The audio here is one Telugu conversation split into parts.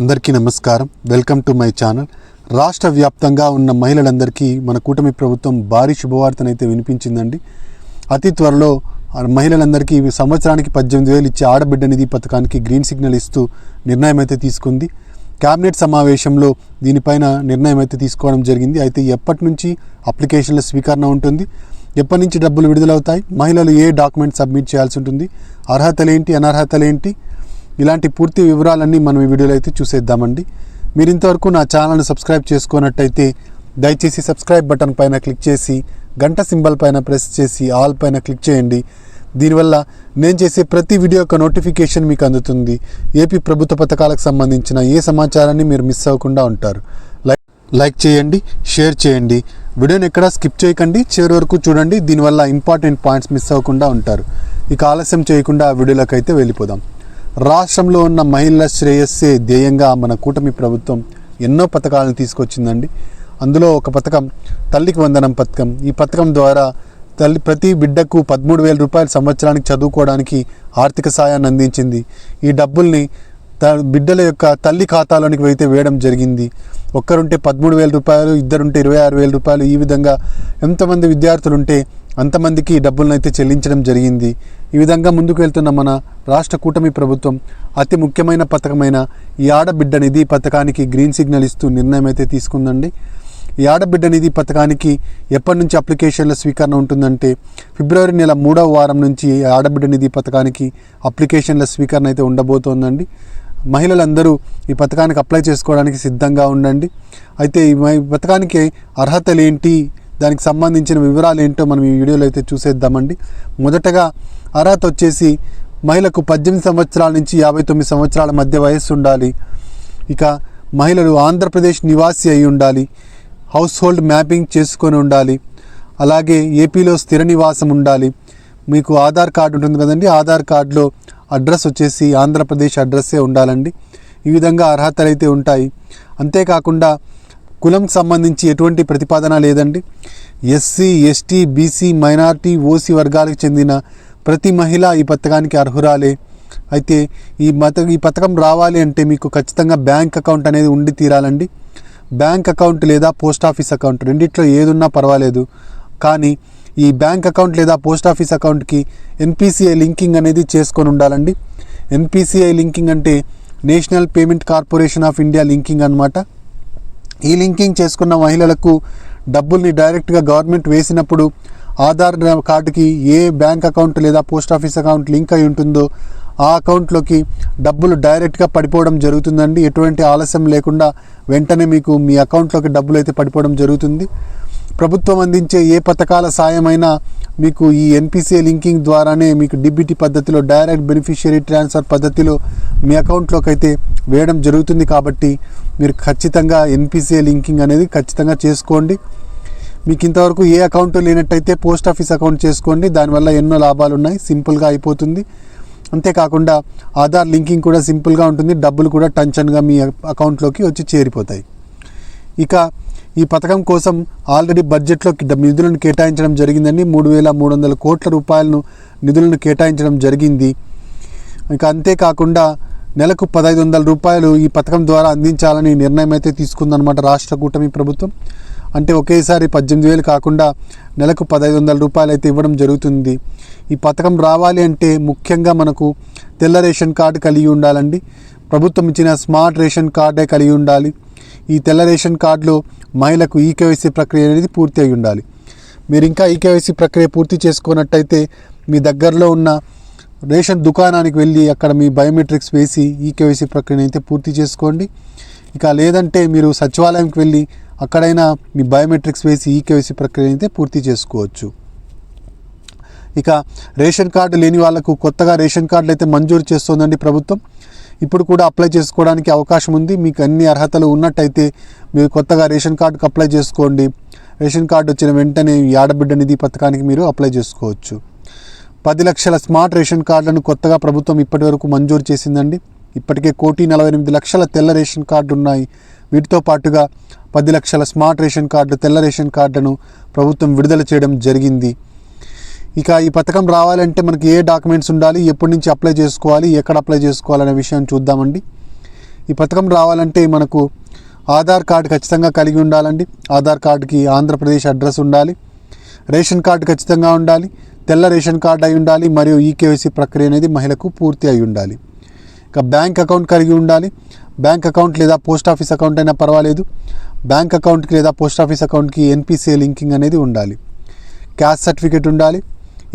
అందరికీ నమస్కారం. Welcome to my channel. రాష్ట్ర వ్యాప్తంగా ఉన్న మహిళలందరికీ మన కూటమి ప్రభుత్వం భారీ శుభవార్తనైతే వినిపించిందండి. అతి త్వరలో మహిళలందరికీ సంవత్సరానికి పద్దెనిమిది వేలు ఇచ్చే ఆడబిడ్డ నిధి పథకానికి గ్రీన్ సిగ్నల్ ఇస్తూ నిర్ణయం అయితే తీసుకుంది. క్యాబినెట్ సమావేశంలో దీనిపైన నిర్ణయం అయితే తీసుకోవడం జరిగింది. అయితే ఎప్పటి నుంచి అప్లికేషన్ల స్వీకరణ ఉంటుంది? ఎప్పటి నుంచి డబ్బులు విడుదలవుతాయి? మహిళలు ఏ డాక్యుమెంట్ సబ్మిట్ చేయాల్సి ఉంటుంది? అర్హతలేంటి అనర్హతలేంటి ఇలాంటి పూర్తి వివరాలన్నీ మనం ఈ వీడియోలో అయితే చూసేద్దామండి. మీరు ఇంతవరకు నా ఛానల్ని సబ్స్క్రైబ్ చేసుకున్నట్టయితే దయచేసి సబ్స్క్రైబ్ బటన్ పైన క్లిక్ చేసి గంట సింబల్ పైన ప్రెస్ చేసి ఆల్ పైన క్లిక్ చేయండి. దీనివల్ల నేను చేసే ప్రతి వీడియో యొక్క నోటిఫికేషన్ మీకు అందుతుంది. ఏపీ ప్రభుత్వ పథకాలకు సంబంధించిన ఏ సమాచారాన్ని మీరు మిస్ అవ్వకుండా ఉంటారు. లైక్ లైక్ చేయండి షేర్ చేయండి. వీడియోని ఎక్కడ స్కిప్ చేయకండి. చివరి వరకు చూడండి. దీనివల్ల ఇంపార్టెంట్ పాయింట్స్ మిస్ అవ్వకుండా ఉంటారు. ఇక ఆలస్యం చేయకుండా ఆ వీడియోలోకి అయితే వెళ్ళిపోదాం. రాష్ట్రంలో ఉన్న మహిళల శ్రేయస్సే ధ్యేయంగా మన కూటమి ప్రభుత్వం ఎన్నో పథకాలను తీసుకొచ్చిందండి. అందులో ఒక పథకం తల్లికి వందనం పథకం. ఈ పథకం ద్వారా తల్లి ప్రతి బిడ్డకు పదమూడు వేల రూపాయలు సంవత్సరానికి చదువుకోవడానికి ఆర్థిక సాయాన్ని అందించింది. ఈ డబ్బుల్ని త బిడ్డల యొక్క తల్లి ఖాతాలోనికి అయితే వేయడం జరిగింది. ఒక్కరుంటే పదమూడు వేల రూపాయలు ఇద్దరుంటే ఇరవై ఆరు వేల రూపాయలు. ఈ విధంగా ఎంతమంది విద్యార్థులు ఉంటే అంతమందికి ఈ డబ్బులను అయితే చెల్లించడం జరిగింది. ఈ విధంగా ముందుకు వెళ్తున్న మన రాష్ట్ర కూటమి ప్రభుత్వం అతి ముఖ్యమైన పథకమైన ఈ ఆడబిడ్డ నిధి పథకానికి గ్రీన్ సిగ్నల్ ఇస్తూ నిర్ణయం అయితే తీసుకుందండి. ఈ ఆడబిడ్డ నిధి పథకానికి ఎప్పటి నుంచి అప్లికేషన్ల స్వీకరణ ఉంటుందంటే ఫిబ్రవరి నెల మూడవ వారం నుంచి ఈ ఆడబిడ్డ నిధి పథకానికి అప్లికేషన్ల స్వీకరణ అయితే ఉండబోతోందండి. మహిళలందరూ ఈ పథకానికి అప్లై చేసుకోవడానికి సిద్ధంగా ఉండండి. అయితే ఈ పథకానికి అర్హతలు ఏంటి దానికి సంబంధించిన వివరాలు ఏంటో మనం ఈ వీడియోలో అయితే చూసేద్దామండి. మొదటగా అర్హత వచ్చేసి మహిళకు పద్దెనిమిది సంవత్సరాల నుంచి యాభై తొమ్మిది సంవత్సరాల మధ్య వయస్సు ఉండాలి. ఇక మహిళలు ఆంధ్రప్రదేశ్ నివాసి అయి ఉండాలి. హౌస్ హోల్డ్ మ్యాపింగ్ చేసుకొని ఉండాలి. అలాగే ఏపీలో స్థిర నివాసం ఉండాలి. మీకు ఆధార్ కార్డు ఉంటుంది కదండి ఆధార్ కార్డులో అడ్రస్ వచ్చేసి ఆంధ్రప్రదేశ్ అడ్రస్సే ఉండాలండి. ఈ విధంగా అర్హతలు అయితే ఉంటాయి. అంతేకాకుండా కులం సంబంధించి ఎటువంటి ప్రతిపాదన లేదండి. SC ST BC minority OC వర్గాలకు చెందిన ప్రతి మహిళ ఈ పథకానికి అర్హురాలే. అయితే ఈ మత ఈ పథకం రావాలి అంటే మీకు ఖచ్చితంగా బ్యాంక్ అకౌంట్ అనేది ఉండి తీరాలండి. బ్యాంక్ అకౌంట్ లేదా పోస్ట్ ఆఫీస్ అకౌంట్ రెండిట్లో ఏదున్నా పర్వాలేదు. కానీ ఈ బ్యాంక్ అకౌంట్ లేదా పోస్ట్ ఆఫీస్ అకౌంట్కి ఎన్పిసిఐ లింకింగ్ అనేది చేసుకొని ఉండాలండి. ఎన్పిసిఐ లింకింగ్ అంటే national payment corporation of India linking అన్నమాట. ఈ లింకింగ్ చేసుకున్న మహిళలకు డబ్బుల్ని డైరెక్ట్గా గవర్నమెంట్ వేసినప్పుడు ఆధార్ కార్డుకి ఏ బ్యాంక్ అకౌంట్ లేదా పోస్ట్ ఆఫీస్ అకౌంట్ లింక్ అయి ఉంటుందో ఆ అకౌంట్లోకి డబ్బులు డైరెక్ట్గా పడిపోవడం జరుగుతుందండి. ఎటువంటి ఆలస్యం లేకుండా వెంటనే మీకు మీ అకౌంట్లోకి డబ్బులు అయితే పడిపోవడం జరుగుతుంది. ప్రభుత్వం అందించే ఏ పథకాల సాయమైనా మీకు ఈ ఎన్పిసిఏ లింకింగ్ ద్వారానే మీకు డిబిటీ పద్ధతిలో డైరెక్ట్ బెనిఫిషియరీ ట్రాన్స్ఫర్ పద్ధతిలో మీ అకౌంట్లోకి అయితే వేయడం జరుగుతుంది కాబట్టి మీరు ఖచ్చితంగా ఎన్పిసిఏ లింకింగ్ అనేది ఖచ్చితంగా చేసుకోండి. మీకు ఇంతవరకు ఏ అకౌంట్ లేనట్టయితే పోస్ట్ ఆఫీస్ అకౌంట్ చేసుకోండి. దానివల్ల ఎన్నో లాభాలు ఉన్నాయి సింపుల్గా అయిపోతుంది. అంతేకాకుండా ఆధార్ లింకింగ్ కూడా సింపుల్గా ఉంటుంది. డబ్బులు కూడా టెన్షన్గా మీ అకౌంట్లోకి వచ్చి చేరిపోతాయి. ఇక ఈ పథకం కోసం ఆల్రెడీ బడ్జెట్లో నిధులను కేటాయించడం జరిగిందండి మూడు వేల మూడు వందల కోట్ల రూపాయలను నిధులను కేటాయించడం జరిగింది. ఇంకా అంతేకాకుండా నెలకు పదహైదు వందల రూపాయలు ఈ పథకం ద్వారా అందించాలని నిర్ణయం అయితే తీసుకుందనమాట రాష్ట్ర కూటమి ప్రభుత్వం. అంటే ఒకేసారి పద్దెనిమిది వేలు కాకుండా నెలకు పదహైదు వందల రూపాయలు అయితే ఇవ్వడం జరుగుతుంది. ఈ పథకం రావాలి అంటే ముఖ్యంగా మనకు తెల్ల రేషన్ కార్డు కలిగి ఉండాలండి. ప్రభుత్వం ఇచ్చిన స్మార్ట్ రేషన్ కార్డే కలిగి ఉండాలి. ఈ తెల్ల రేషన్ కార్డులో మహిళకు ఈకేవైసీ ప్రక్రియ అనేది పూర్తి అయి ఉండాలి. మీరు ఇంకా ఈకేవైసీ ప్రక్రియ పూర్తి చేసుకున్నట్టయితే మీ దగ్గరలో ఉన్న రేషన్ దుకాణానికి వెళ్ళి అక్కడ మీ బయోమెట్రిక్స్ వేసి ఈకేవైసీ ప్రక్రియను అయితే పూర్తి చేసుకోండి. ఇక లేదంటే మీరు సచివాలయంకి వెళ్ళి అక్కడైనా మీ బయోమెట్రిక్స్ వేసి ఈకేవైసీ ప్రక్రియను అయితే పూర్తి చేసుకోవచ్చు. ఇక రేషన్ కార్డు లేని వాళ్ళకు కొత్తగా రేషన్ కార్డులు అయితే మంజూరు చేస్తోందండి ప్రభుత్వం. ఇప్పుడు కూడా అప్లై చేసుకోవడానికి అవకాశం ఉంది. మీకు అన్ని అర్హతలు ఉన్నట్టయితే మీరు కొత్తగా రేషన్ కార్డుకు అప్లై చేసుకోండి. రేషన్ కార్డు వచ్చిన వెంటనే ఈ ఆడబిడ్డ నిధి పథకానికి మీరు అప్లై చేసుకోవచ్చు. పది లక్షల స్మార్ట్ రేషన్ కార్డులను కొత్తగా ప్రభుత్వం ఇప్పటివరకు మంజూరు చేసిందండి. ఇప్పటికే కోటి నలభై ఎనిమిది లక్షల తెల్ల రేషన్ కార్డు ఉన్నాయి. వీటితో పాటుగా పది లక్షల స్మార్ట్ రేషన్ కార్డు తెల్ల రేషన్ కార్డును ప్రభుత్వం విడుదల చేయడం జరిగింది. ఇక ఈ పథకం రావాలంటే మనకి ఏ డాక్యుమెంట్స్ ఉండాలి ఎప్పటి నుంచి అప్లై చేసుకోవాలి ఎక్కడ అప్లై చేసుకోవాలనే విషయం చూద్దామండి. ఈ పథకం రావాలంటే మనకు ఆధార్ కార్డు ఖచ్చితంగా కలిగి ఉండాలండి. ఆధార్ కార్డుకి ఆంధ్రప్రదేశ్ అడ్రస్ ఉండాలి. రేషన్ కార్డు ఖచ్చితంగా ఉండాలి. తెల్ల రేషన్ కార్డు అయి ఉండాలి. మరియు ఈకేవైసీ ప్రక్రియ అనేది మహిళకు పూర్తి అయి ఉండాలి. ఇక బ్యాంక్ అకౌంట్ కలిగి ఉండాలి. బ్యాంక్ అకౌంట్ లేదా పోస్ట్ ఆఫీస్ అకౌంట్ అయినా పర్వాలేదు. బ్యాంక్ అకౌంట్కి లేదా పోస్ట్ ఆఫీస్ అకౌంట్కి ఎన్పిసిఐ లింకింగ్ అనేది ఉండాలి. క్యాస్ట్ సర్టిఫికేట్ ఉండాలి.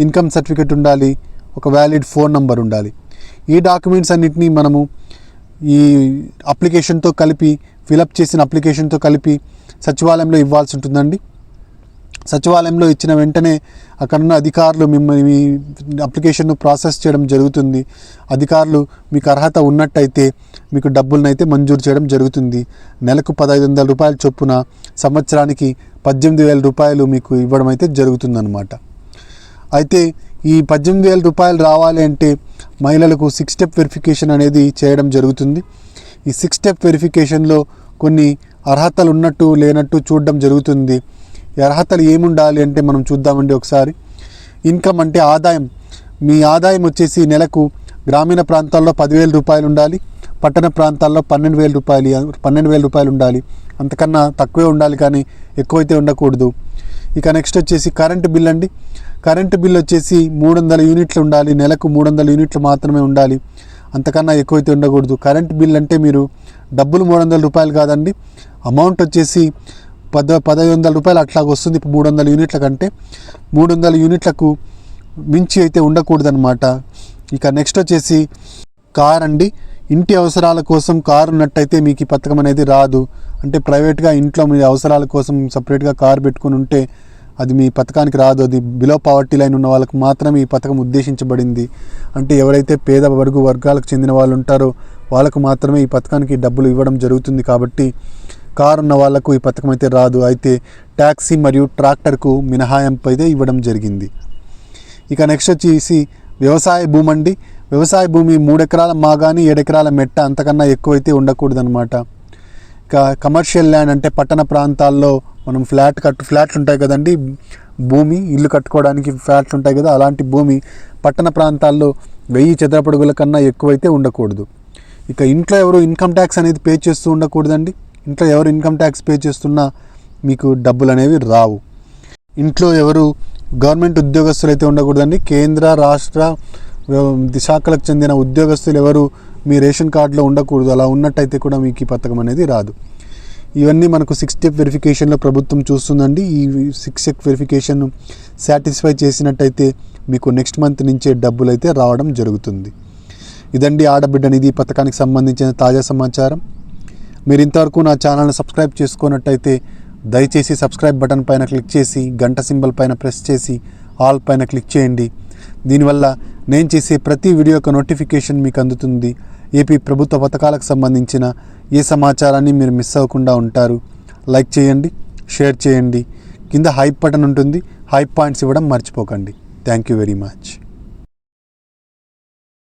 ఇన్కమ్ సర్టిఫికేట్ ఉండాలి ఒక వ్యాలిడ్ ఫోన్ నంబర్ ఉండాలి. ఈ డాక్యుమెంట్స్ అన్నిటినీ మనము ఈ అప్లికేషన్తో కలిపి ఫిలప్ చేసిన అప్లికేషన్తో కలిపి సచివాలయంలో ఇవ్వాల్సి ఉంటుందండి. సచివాలయంలో ఇచ్చిన వెంటనే అక్కడున్న అధికారులు మిమ్మల్ని మీ అప్లికేషన్ను ప్రాసెస్ చేయడం జరుగుతుంది. అధికారులు మీకు అర్హత ఉన్నట్టయితే మీకు డబ్బులనైతే అయితే మంజూరు చేయడం జరుగుతుంది. నెలకు పదహైదు వందల రూపాయల చొప్పున సంవత్సరానికి పద్దెనిమిది వేల రూపాయలు మీకు ఇవ్వడం అయితే జరుగుతుందన్నమాట. అయితే ఈ పద్దెనిమిది వేల రూపాయలు రావాలి అంటే మహిళలకు సిక్స్ స్టెప్ వెరిఫికేషన్ అనేది చేయడం జరుగుతుంది. ఈ సిక్స్ స్టెప్ వెరిఫికేషన్లో కొన్ని అర్హతలు ఉన్నట్టు లేనట్టు చూడడం జరుగుతుంది. ఈ అర్హతలు ఏముండాలి అంటే మనం చూద్దామండి ఒకసారి. ఇన్కమ్ అంటే ఆదాయం. మీ ఆదాయం వచ్చేసి నెలకు గ్రామీణ ప్రాంతాల్లో పదివేల రూపాయలు ఉండాలి పట్టణ ప్రాంతాల్లో పన్నెండు వేల రూపాయలు పన్నెండు వేల రూపాయలు ఉండాలి. అంతకన్నా తక్కువే ఉండాలి కానీ ఎక్కువైతే ఉండకూడదు. ఇక నెక్స్ట్ వచ్చేసి కరెంటు బిల్ అండి. కరెంటు బిల్ వచ్చేసి మూడు వందల యూనిట్లు ఉండాలి. నెలకు మూడు వందల యూనిట్లు మాత్రమే ఉండాలి. అంతకన్నా ఎక్కువైతే ఉండకూడదు. కరెంట్ బిల్ అంటే మీరు డబ్బులు మూడు వందల రూపాయలు కాదండి. అమౌంట్ వచ్చేసి పద పదహైదు వందల రూపాయలు అట్లా వస్తుంది. ఇప్పుడు మూడు వందల యూనిట్ల కంటే మూడు వందల యూనిట్లకు మించి అయితే ఉండకూడదన్నమాట. ఇక నెక్స్ట్ వచ్చేసి కార్ అండి. ఇంటి అవసరాల కోసం కారు ఉన్నట్టయితే మీకు ఈ పథకం అనేది రాదు. అంటే ప్రైవేట్గా ఇంట్లో మీ అవసరాల కోసం సపరేట్గా కారు పెట్టుకుని ఉంటే అది మీ పథకానికి రాదు. అది బిలో పావర్టీ లైన్ ఉన్న వాళ్ళకి మాత్రమే ఈ పథకం ఉద్దేశించబడింది. అంటే ఎవరైతే పేద వర్గు వర్గాలకు చెందిన వాళ్ళు ఉంటారో వాళ్ళకు మాత్రమే ఈ పథకానికి డబ్బులు ఇవ్వడం జరుగుతుంది కాబట్టి కారు ఉన్న వాళ్ళకు ఈ పథకం అయితే రాదు. అయితే ట్యాక్సీ మరియు ట్రాక్టర్కు మినహాయింపు అయితే ఇవ్వడం జరిగింది. ఇక నెక్స్ట్ వచ్చేసి వ్యవసాయ భూమండి. వ్యవసాయ భూమి మూడు ఎకరాల మాగాని ఏడు ఎకరాల మెట్ట అంతకన్నా ఎక్కువైతే ఉండకూడదనమాట ఇక కమర్షియల్ ల్యాండ్ అంటే పట్టణ ప్రాంతాల్లో మనం ఫ్లాట్ కట్టు ఫ్లాట్లు ఉంటాయి కదండి. భూమి ఇల్లు కట్టుకోవడానికి ఫ్లాట్లు ఉంటాయి కదా. అలాంటి భూమి పట్టణ ప్రాంతాల్లో వెయ్యి చదరపడుగుల కన్నా ఎక్కువైతే ఉండకూడదు. ఇక ఇంట్లో ఎవరు ఇన్కమ్ ట్యాక్స్ అనేది పే చేస్తూ ఉండకూడదండి. ఇంట్లో ఎవరు ఇన్కమ్ ట్యాక్స్ పే చేస్తున్నా మీకు డబ్బులు అనేవి రావు. ఇంట్లో ఎవరు గవర్నమెంట్ ఉద్యోగస్తులు అయితే ఉండకూడదండి. కేంద్ర రాష్ట్ర శాఖలకు చెందిన ఉద్యోగస్తులు ఎవరు మీ రేషన్ కార్డులో ఉండకూడదు. అలా ఉన్నట్టయితే కూడా మీకు ఈ పథకం అనేది రాదు. ఇవన్నీ మనకు సిక్స్ స్టెప్ వెరిఫికేషన్లో ప్రభుత్వం చూస్తుందండి. ఈ సిక్స్ స్టెప్ వెరిఫికేషన్ సాటిస్ఫై చేసినట్టయితే మీకు నెక్స్ట్ మంత్ నుంచే డబ్బులు అయితే రావడం జరుగుతుంది. ఇదండి ఆడబిడ్డ నిధి పథకానికి సంబంధించిన తాజా సమాచారం. మీరు ఇంతవరకు నా ఛానల్ని సబ్స్క్రైబ్ చేసుకున్నట్టయితే దయచేసి సబ్స్క్రైబ్ బటన్ పైన క్లిక్ చేసి గంట సింబల్ పైన ప్రెస్ చేసి ఆల్ పైన క్లిక్ చేయండి. దీనివల్ల నేను చేసే ప్రతి వీడియో యొక్క నోటిఫికేషన్ మీకు అందుతుంది. ఏపీ ప్రభుత్వ పథకాలకు సంబంధించిన ఏ సమాచారాన్ని మీరు మిస్ అవ్వకుండా ఉంటారు. లైక్ చేయండి షేర్ చేయండి. కింద హైప్ బటన్ ఉంటుంది. హైప్ పాయింట్స్ ఇవ్వడం మర్చిపోకండి. Thank you very much.